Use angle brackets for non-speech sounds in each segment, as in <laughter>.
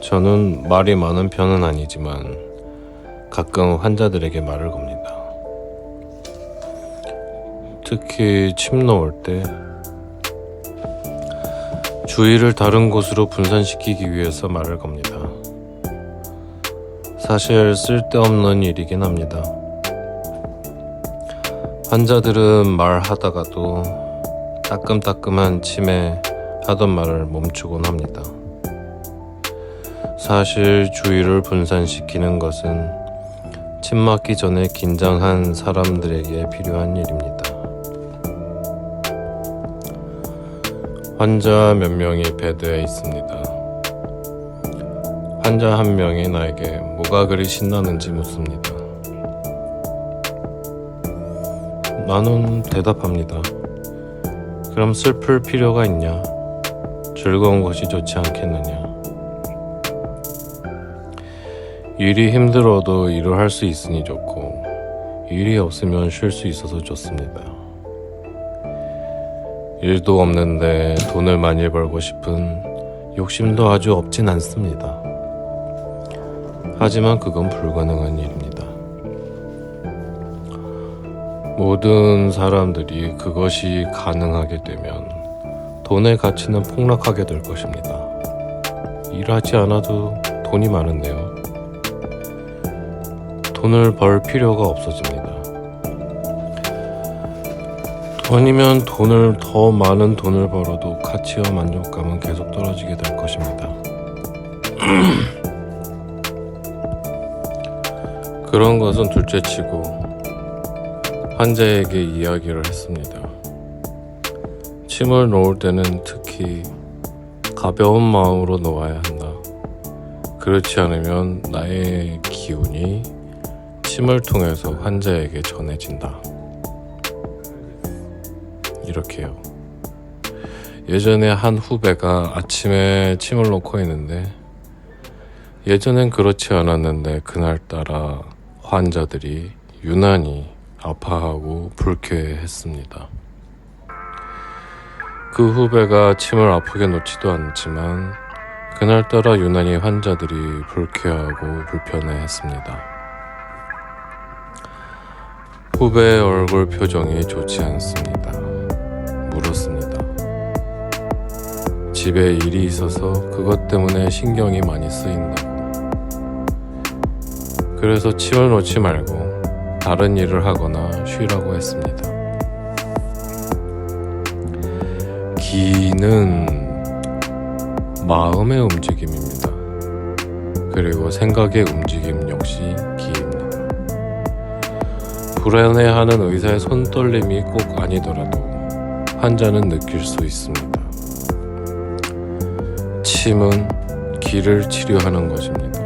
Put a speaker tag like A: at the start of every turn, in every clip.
A: 저는 말이 많은 편은 아니지만 가끔 환자들에게 말을 겁니다. 특히 침 놓을 때 주의를 다른 곳으로 분산시키기 위해서 말을 겁니다. 사실 쓸데없는 일이긴 합니다. 환자들은 말하다가도 따끔따끔한 침에 하던 말을 멈추곤 합니다. 사실 주의를 분산시키는 것은 침 맞기 전에 긴장한 사람들에게 필요한 일입니다. 환자 몇 명이 베드에 있습니다. 환자 한 명이 나에게 뭐가 그리 신나는지 묻습니다. 나는 대답합니다. 그럼 슬플 필요가 있냐? 즐거운 것이 좋지 않겠느냐? 일이 힘들어도 일을 할 수 있으니 좋고, 일이 없으면 쉴 수 있어서 좋습니다. 일도 없는데 돈을 많이 벌고 싶은 욕심도 아주 없진 않습니다. 하지만 그건 불가능한 일입니다. 모든 사람들이 그것이 가능하게 되면 돈의 가치는 폭락하게 될 것입니다. 일하지 않아도 돈이 많은데요. 돈을 벌 필요가 없어집니다. 아니면 돈을 더 많은 돈을 벌어도 가치와 만족감은 계속 떨어지게 될 것입니다. <clears throat> 그런 것은 둘째치고 환자에게 이야기를 했습니다. 침을 놓을 때는 특히 가벼운 마음으로 놓아야 한다. 그렇지 않으면 나의 기운이 침을 통해서 환자에게 전해진다. 이렇게요. 예전에 한 후배가 아침에 침을 놓고 있는데 예전엔 그렇지 않았는데 그날따라 환자들이 유난히 아파하고 불쾌했습니다. 그 후배가 침을 아프게 놓지도 않지만 그날따라 유난히 환자들이 불쾌하고 불편해했습니다. 후배의 얼굴 표정이 좋지 않습니다. 물었습니다. 집에 일이 있어서 그것 때문에 신경이 많이 쓰인다고. 그래서 침을 놓지 말고 다른 일을 하거나 쉬라고 했습니다. 기는 마음의 움직임입니다. 그리고 생각의 움직임 불안해하는 의사의 손떨림이 꼭 아니더라도 환자는 느낄 수 있습니다. 침은 기를 치료하는 것입니다.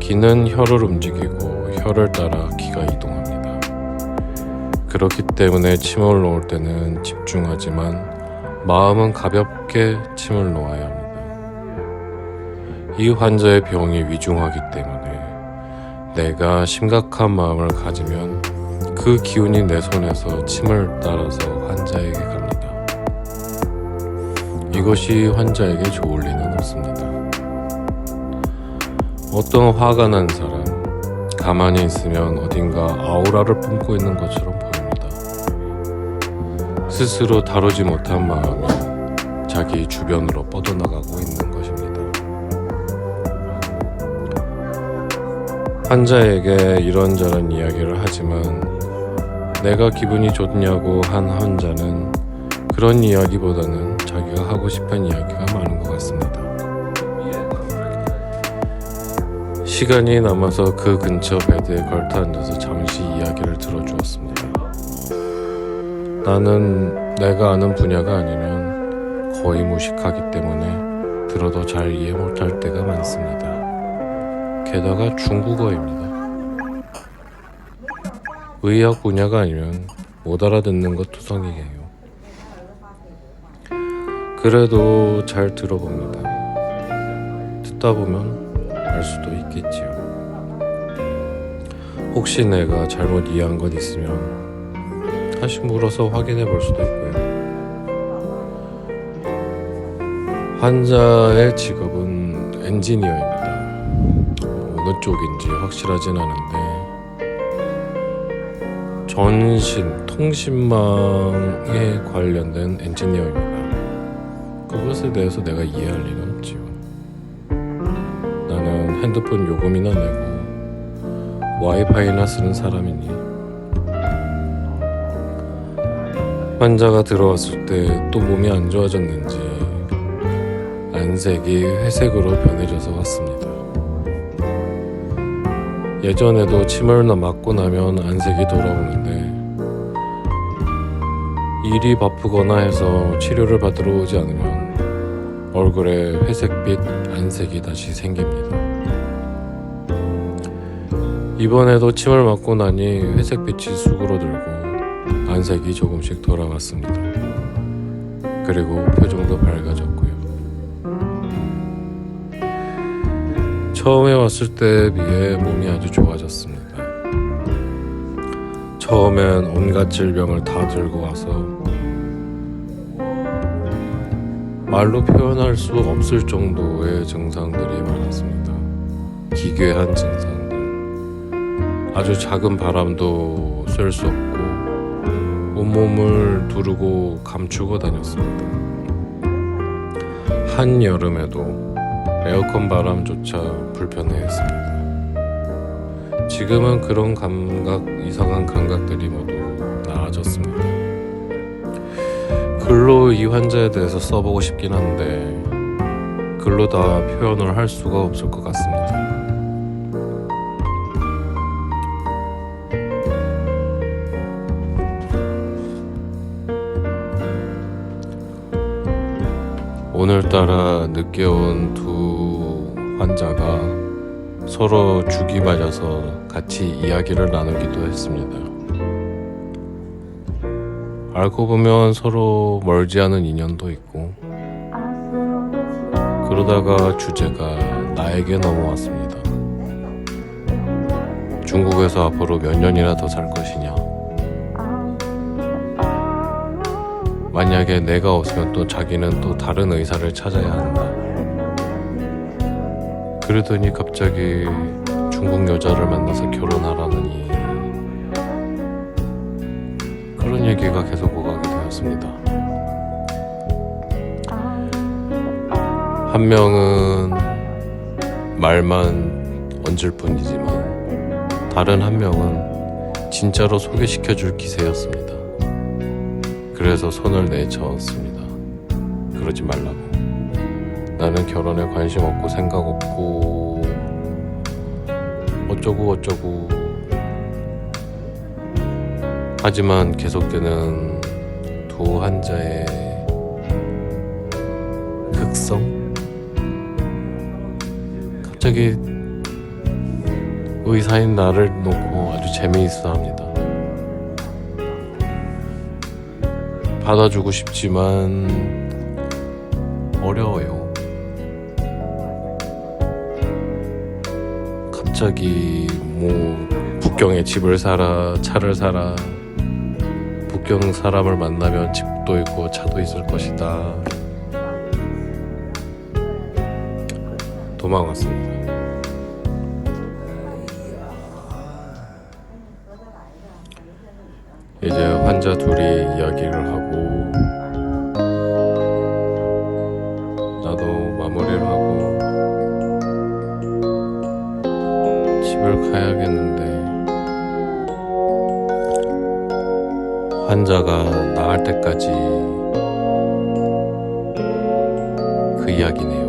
A: 기는 혀를 움직이고 혀를 따라 기가 이동합니다. 그렇기 때문에 침을 놓을 때는 집중하지만 마음은 가볍게 침을 놓아야 합니다. 이 환자의 병이 위중하기 때문에 내가 심각한 마음을 가지면 그 기운이 내 손에서 침을 따라서 환자에게 갑니다. 이것이 환자에게 좋을 리는 없습니다. 어떤 화가 난 사람, 가만히 있으면 어딘가 아우라를 뿜고 있는 것처럼 보입니다. 스스로 다루지 못한 마음이 자기 주변으로 뻗어나가고 있는 환자에게 이런저런 이야기를 하지만 내가 기분이 좋냐고 한 환자는 그런 이야기보다는 자기가 하고 싶은 이야기가 많은 것 같습니다. 시간이 남아서 그 근처 베드에 걸터 앉아서 잠시 이야기를 들어주었습니다. 나는 내가 아는 분야가 아니면 거의 무식하기 때문에 들어도 잘 이해 못할 때가 많습니다. 게다가 중국어입니다. 의학 분야가 아니면 못 알아듣는 것 투성이에요. 그래도 잘 들어봅니다. 듣다 보면 알 수도 있겠지요. 혹시 내가 잘못 이해한 것 있으면 다시 물어서 확인해 볼 수도 있고요. 환자의 직업은 엔지니어입니다. 어느 쪽인지 확실하진 않은데 전신 통신망에 관련된 엔지니어입니다. 그것에 대해서 내가 이해할 리는 없지요. 나는 핸드폰 요금이나 내고 와이파이나 쓰는 사람이니 환자가 들어왔을 때 또 몸이 안 좋아졌는지 안색이 회색으로 변해져서 왔습니다. 예전에도 침을 맞고 나면 안색이 돌아오는데 일이 바쁘거나 해서 치료를 받으러 오지 않으면 얼굴에 회색빛 안색이 다시 생깁니다. 이번에도 침을 맞고 나니 회색빛이 수그러들고 안색이 조금씩 돌아왔습니다. 그리고 표정도 밝아졌고 처음에 왔을 때에 비해 몸이 아주 좋아졌습니다. 처음엔 온갖 질병을 다 들고 와서 말로 표현할 수 없을 정도의 증상들이 많았습니다. 기괴한 증상들. 아주 작은 바람도 쐴 수 없고 온몸을 두르고 감추고 다녔습니다. 한 여름에도 에어컨 바람조차 불편해했습니다. 지금은 그런 감각, 이상한 감각들이 모두 나아졌습니다. 글로 이 환자에 대해서 써보고 싶긴 한데 글로 다 표현을 할 수가 없을 것 같습니다. 오늘따라 늦게 온두 환자가 서로 죽이 맞아서 같이 이야기를 나누기도 했습니다. 알고 보면 서로 멀지 않은 인연도 있고 그러다가 주제가 나에게 넘어왔습니다. 중국에서 앞으로 몇 년이나 더 살 것이냐? 만약에 내가 없으면 또 자기는 또 다른 의사를 찾아야 한다. 그러더니 갑자기 중국 여자를 만나서 결혼하라느니 그런 얘기가 계속 오가게 되었습니다. 한 명은 말만 얹을 뿐이지만 다른 한 명은 진짜로 소개시켜 줄 기세였습니다. 그래서 손을 내저었습니다. 그러지 말라고. 나는 결혼에 관심 없고 생각 없고 어쩌고 어쩌고. 하지만 계속되는 두 환자의 극성? 갑자기 의사인 나를 놓고 아주 재미있어 합니다. 받아주고 싶지만 어려워요. 갑자기 뭐 북경에 집을 사라, 차를 사라. 북경 사람을 만나면 집도 있고 차도 있을 것이다. 도망왔습니다. 이제 환자 둘이 이야기를 하고 환자가 나을 때까지 그 이야기네요.